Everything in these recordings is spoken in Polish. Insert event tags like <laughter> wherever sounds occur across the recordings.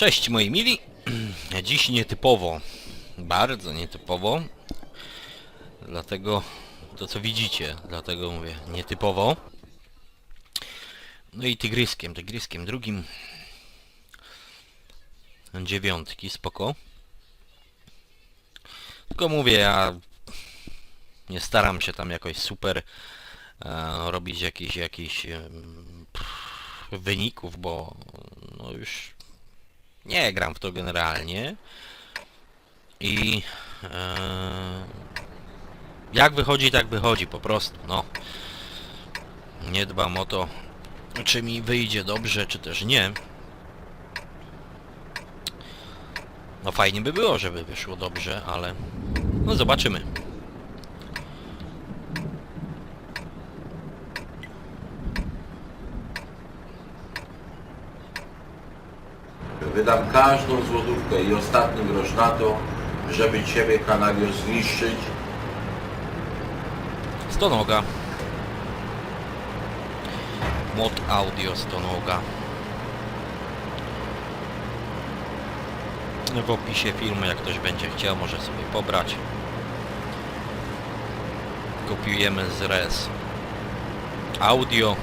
Cześć moi mili. <clears throat> Dziś nietypowo. Bardzo nietypowo. Dlatego to co widzicie, dlatego mówię nietypowo. No i tygryskiem, tygryskiem drugim. Dziewiątki, spoko. Tylko mówię, ja nie staram się tam jakoś super e, robić jakichś pff, wyników, bo no już nie gram w to generalnie. I e, jak wychodzi, tak wychodzi po prostu, no. Nie dbam o to, czy mi wyjdzie dobrze, czy też nie. No fajnie by było, żeby wyszło dobrze, ale no zobaczymy. Wydam każdą złotówkę i ostatni grosz na to, żeby Ciebie, kanalio, zniszczyć. Stonoga. Mod audio Stonoga. W opisie filmu, jak ktoś będzie chciał, może sobie pobrać. Kopiujemy z res audio.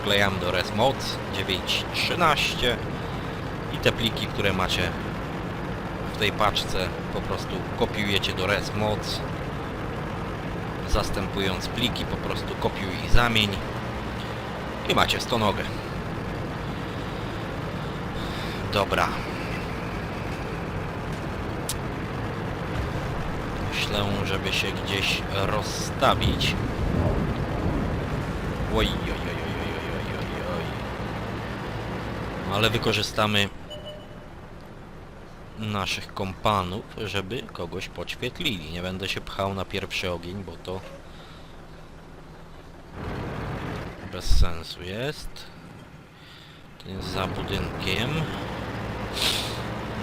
Wklejamy do res moc 9.13 i te pliki, które macie w tej paczce po prostu kopiujecie do res moc zastępując pliki po prostu kopiuj i zamień i macie stonogę. Dobra. Myślę żeby się gdzieś rozstawić. Oj, oj, oj, oj, oj, oj, oj, ale wykorzystamy naszych kompanów, żeby kogoś podświetlili. Nie będę się pchał na pierwszy ogień, bo to bez sensu jest. To jest za budynkiem.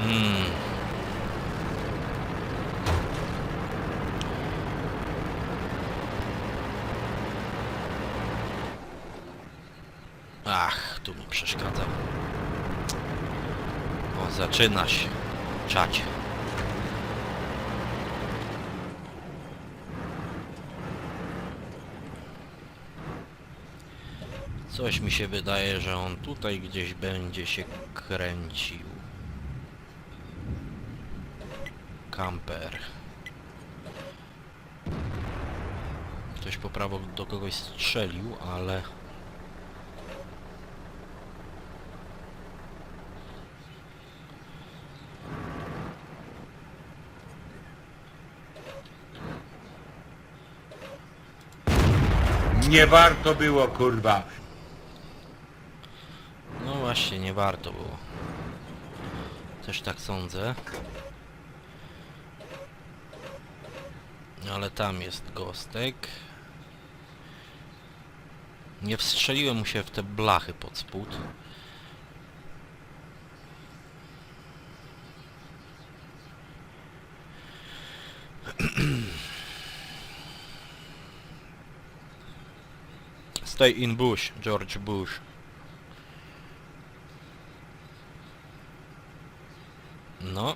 Hmm. Ach, tu mi przeszkadza. O, zaczyna się. Czacie. Coś mi się wydaje, że on tutaj gdzieś będzie się kręcił. Kamper. Ktoś po prawo do kogoś strzelił, ale... Nie warto było, kurwa. No właśnie, nie warto było. Też tak sądzę. Ale tam jest gostek. Nie wstrzeliłem mu się w te blachy pod spód. <clears throat> Stay in bush, George Bush. No.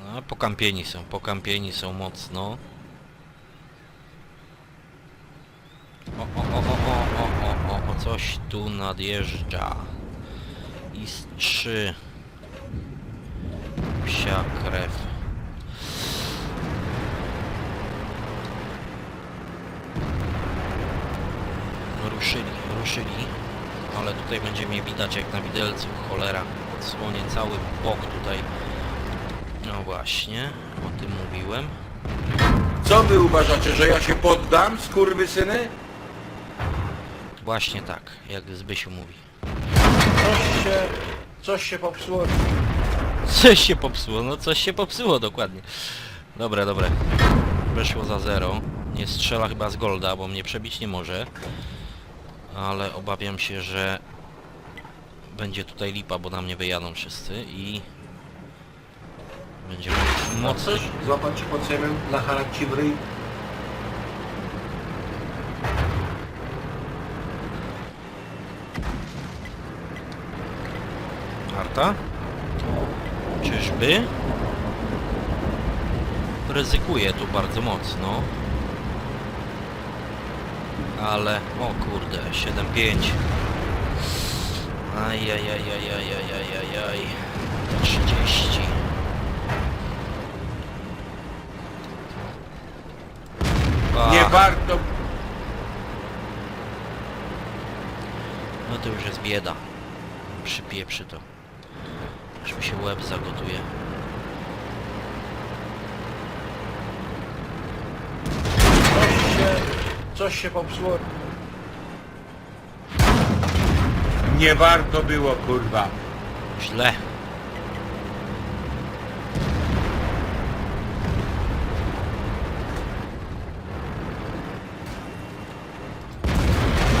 No, pokampieni są, pokampieni są mocno. O, o, o, o, o, o, o, o, coś tu nadjeżdża. I trzy. Psia krew. Ruszyli, ruszyli. Ale tutaj będzie mnie widać jak na widelcu, cholera. Odsłonię cały bok tutaj. No właśnie, o tym mówiłem. Co Wy uważacie, że ja się poddam, skurwysyny? Właśnie tak, jak Zbysiu mówi. Coś się... Coś się popsuło. Coś się popsuło, no coś się popsuło dokładnie. Dobra, dobra. Weszło za zero. Nie strzela chyba z golda, bo mnie przebić nie może. Ale obawiam się, że będzie tutaj lipa, bo na mnie wyjadą wszyscy i będzie mo- mocny. Chcesz złapać Cię pod ziemię, nachalać Ci w ryj? Arta? Czyżby? Ryzykuję tu bardzo mocno. Ale... O kurde, 7-5. Ajajajajajajajajaj. 30. A, Nie warto... no to już jest bieda. Przypieprzy to. Aż mi się łeb zagotuje. Coś się, coś się popsuło. Nie warto było, kurwa. Źle.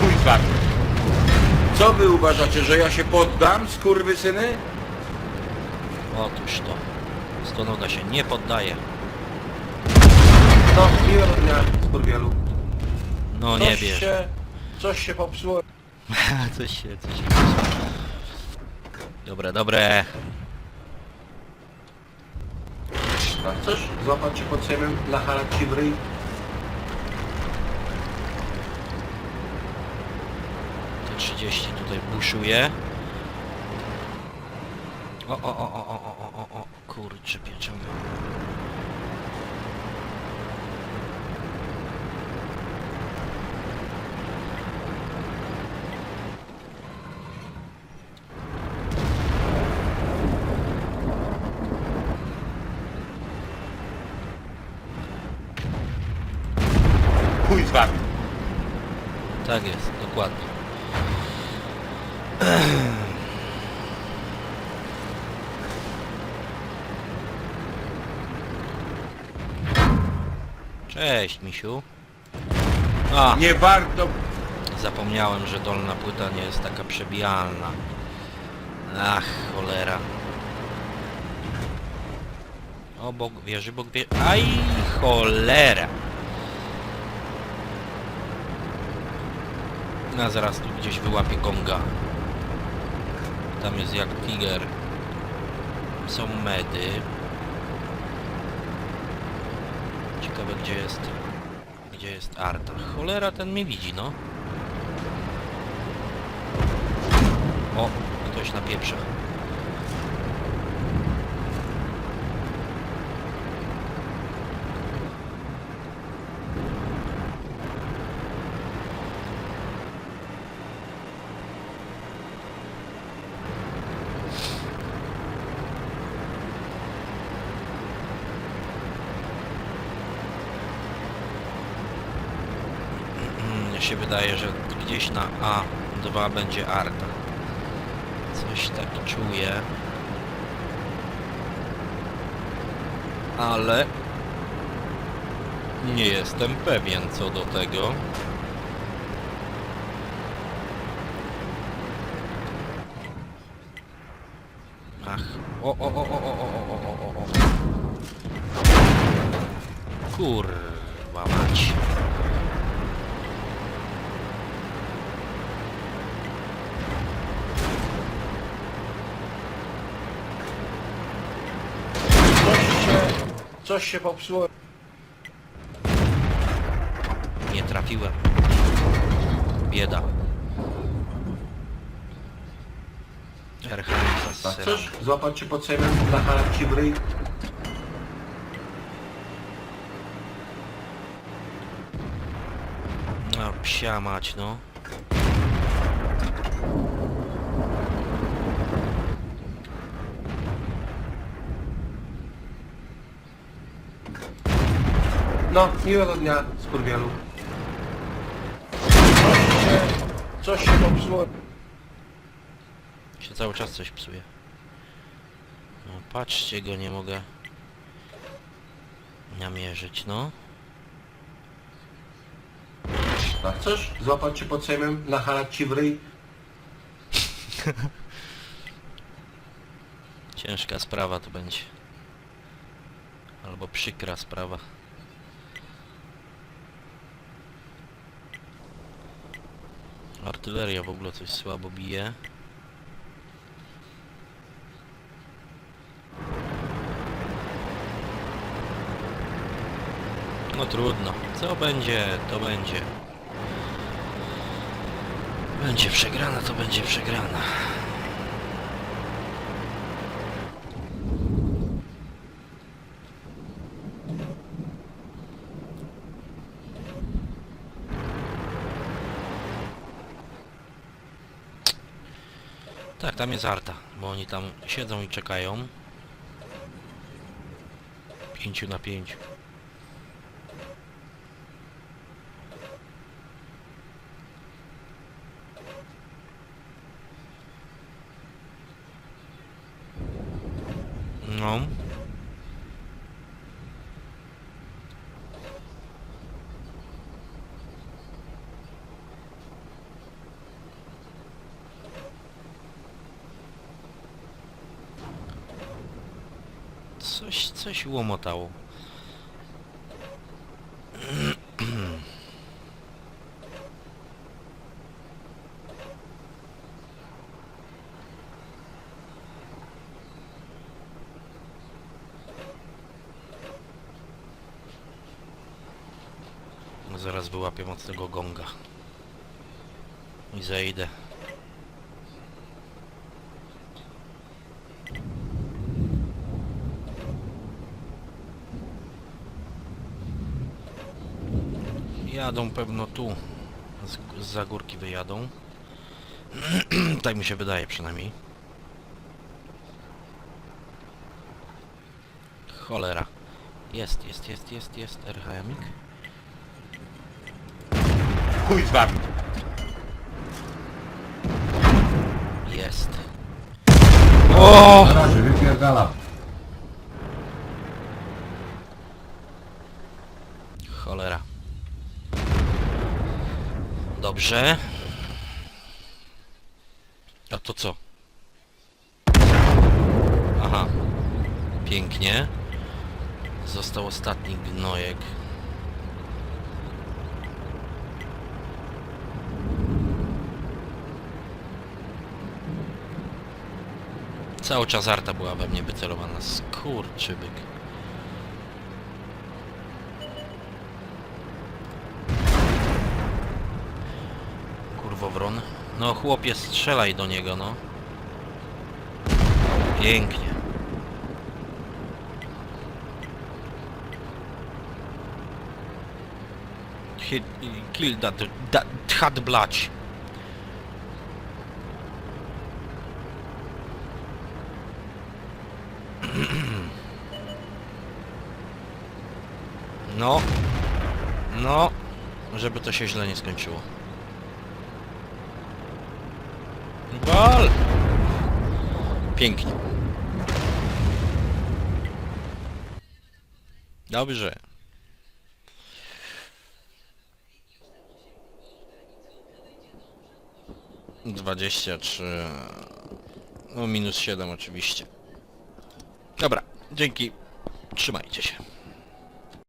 Kurwa. Co wy uważacie, że ja się poddam, skurwysyny? Otóż to. Stonoga się nie poddaje. No, miłego dnia, skurwielu. No nie bierz. Się, coś się popsuło. <laughs> coś się, coś się. Dobre, dobre. A chcesz złapać się pod siebie dla harakci w ryj? Te 30 tutaj buszuje. O, o, o, o, o, o, o, o, kurczę pieczony. Chuj z wami. Tak jest, dokładnie. Cześć, misiu. A, Nie warto... zapomniałem, że dolna płyta nie jest taka przebijalna. Ach, cholera. O, Bóg wierzy, Bóg wierzy. Aj, cholera. No zaraz tu gdzieś wyłapię gonga. Tam jest jak tiger. Są medy. Ciekawe gdzie jest... Gdzie jest Arta? Cholera ten mnie widzi, no. O, ktoś na pieprze. Mm, Mnie się wydaje, że gdzieś na A2 będzie Arta. Coś tak czuję. Ale nie jestem pewien co do tego. Ach, o, o, o, o, o, o, o, o, o, o. Coś się, coś się popsuło. Nie trafiłem. Bieda. Erchanika A Chcesz złapać cię pod sejmem, nachalać ci w ryj? No, psia mać, no. No, miłego dnia, skurwielu. Coś się, coś się popsuło. Się cały czas coś psuje. No, patrzcie go, nie mogę namierzyć, no. A chcesz złapać cię pod sejmem, nachalać ci w ryj? <laughs> Ciężka sprawa to będzie. Albo przykra sprawa. Artyleria w ogóle coś słabo bije. No trudno. Co będzie, to będzie. Będzie przegrana, to będzie przegrana. Tam jest Arta, bo oni tam siedzą i czekają. Pięciu na pięciu. No. Coś, coś łomotało. Zaraz wyłapię mocnego gonga. I zejdę. Jadą pewno tu. Z, z za górki wyjadą. <clears throat> tak mi się wydaje przynajmniej. Cholera. Jest, jest, jest, jest, jest. RHM-ik. Chuj z wami. Jest. O! Na razie wypierdalam. Cholera. Dobrze. A to co? Aha. Pięknie. Został ostatni gnojek. Cały czas arta była we mnie wycelowana. Skurczybyk. No chłopie, strzelaj do niego, no. Pięknie. Hit, kill that, that, that blać. No. No. Żeby to się źle nie skończyło. Gol! Pięknie. Dobrze. Dwadzieścia trzy. No minus siedem oczywiście. Dobra, dzięki. Trzymajcie się.